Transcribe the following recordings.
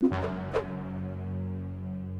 you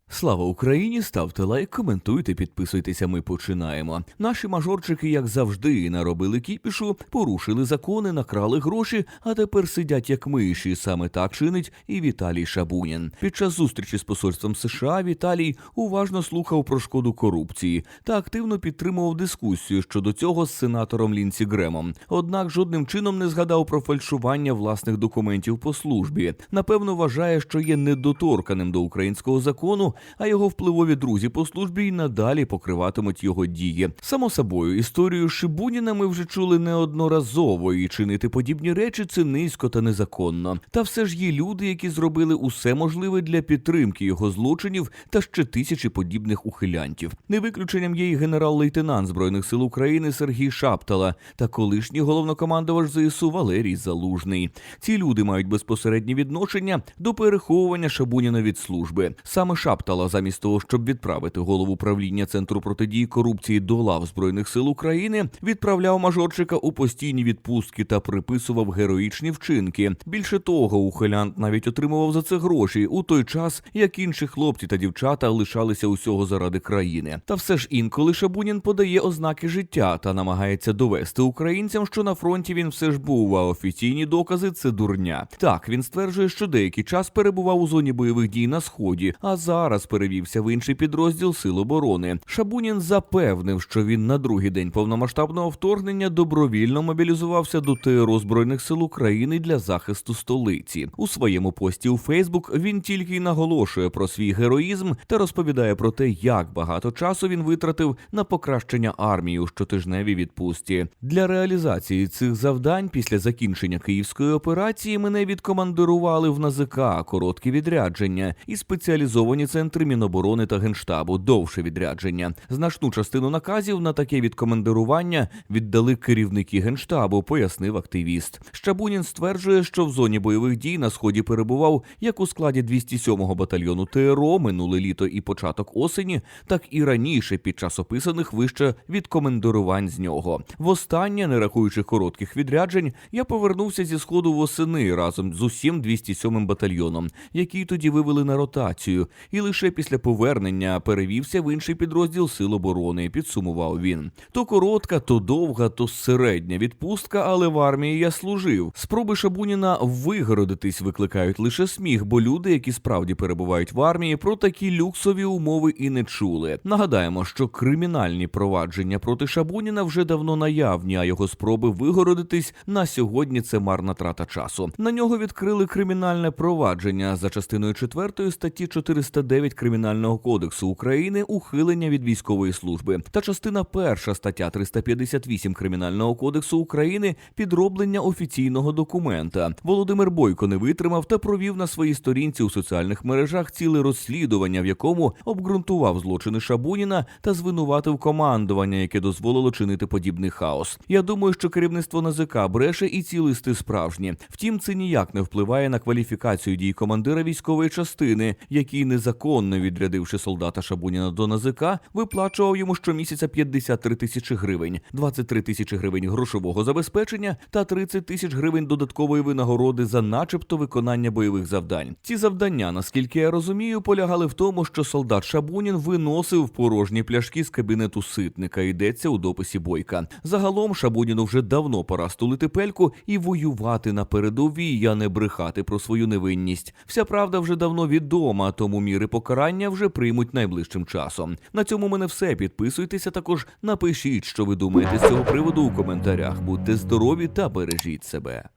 Слава Україні! Ставте лайк, коментуйте, підписуйтеся. Ми починаємо. Наші мажорчики, як завжди, наробили кіпішу, порушили закони, накрали гроші, а тепер сидять як миші. Саме так чинить і Віталій Шабунін. Під час зустрічі з посольством США Віталій уважно слухав про шкоду корупції та активно підтримував дискусію щодо цього з сенатором Лінсі Гремом. Однак жодним чином не згадав про фальшування власних документів по службі. Напевно, вважає, що є недоторканим до українського закону, а його впливові друзі по службі й надалі покриватимуть його дії. Само собою, історію Шибуніна ми вже чули неодноразово, і чинити подібні речі це низько та незаконно. Та все ж є люди, які зробили усе можливе для підтримки його злочинів та ще тисячі подібних ухилянтів. Не виключенням є і генерал-лейтенант збройних сил України Сергій Шаптала та колишній головнокомандувач ЗСУ Валерій Залужний. Ці люди мають безпосереднє відношення до переховування Шабуніна від служби. Саме Шаптала, замість того, щоб відправити голову правління центру протидії корупції до лав збройних сил України, відправляв мажорчика у постійні відпустки та приписував героїчні вчинки. Більше того, ухилянт навіть отримував за це гроші у той час, як інші хлопці та дівчата лишалися усього заради країни. Та все ж інколи Шабунін подає ознаки життя та намагається довести українцям, що на фронті він все ж був, а офіційні докази це дурня. Так він стверджує, що деякий час перебував у зоні бойових дій на сході, а зараз перевівся в інший підрозділ Сил оборони. Шабунін запевнив, що він на другий день повномасштабного вторгнення добровільно мобілізувався до ТРО збройних сил України для захисту столиці. У своєму пості у Фейсбук він тільки й наголошує про свій героїзм та розповідає про те, як багато часу він витратив на покращення армії у щотижневій відпустці. Для реалізації цих завдань після закінчення київської операції мене відкомандирували в НАЗК короткі відрядження і спеціалізовані центри Міноборони та Генштабу довше відрядження. Значну частину наказів на таке відкомандирування віддали керівники генштабу, пояснив активіст. Щабунін стверджує, що в зоні бойових дій на сході перебував як у складі 207-го батальйону ТРО минуле літо і початок осені, так і раніше під час описаних вище відкомандирувань з нього. Востаннє, не рахуючи коротких відряджень, я повернувся зі сходу восени разом з усім 207-м батальйоном, який тоді вивели на ротацію, і лише після повернення перевівся в інший підрозділ Сил оборони. Підсумував він. То коротка, то довга, то середня відпустка, але в армії я служив. Спроби Шабуніна вигородитись викликають лише сміх, бо люди, які справді перебувають в армії, про такі люксові умови і не чули. Нагадаємо, що кримінальні провадження проти Шабуніна вже давно наявні, а його спроби вигородитись на сьогодні це марна трата часу. На нього відкрили кримінальне провадження за частиною 4 статті 409 Кримінального кодексу України ухилення від військової служби та частина 1 стаття 358 Кримінального кодексу України підроблення офіційного документа. Володимир Бойко не витримав та провів на своїй сторінці у соціальних мережах ціле розслідування, в якому обґрунтував злочини Шабуніна та звинуватив командування, яке дозволило чинити подібний хаос. Я думаю, що керівництво НАЗК бреше і ці листи справжні. Втім, це ніяк не впливає на кваліфікацію дій командира військової частини, який незаконно відрядивши солдата Шабуніна до НАЗК, виплачував йому щомісяця 53 тисячі гривень, 23 тисячі гривень грошового забезпечення та 30 тисяч гривень додаткової винагороди за, начебто, виконання бойових завдань. Ці завдання, наскільки я розумію, полягали в тому, що солдат Шабунін виносив порожні пляшки з кабінету ситника. Йдеться у дописі Бойка. Загалом Шабуніну вже давно пора стулити пельку і воювати на передовій, а не брехати про свою невинність. Вся правда вже давно відома, тому міри покарання вже приймуть найближчим часом. На цьому мене все. Підписуйтеся також, напишіть, що ви думаєте з цього приводу у коментарях. Будьте здорові та бережіть себе.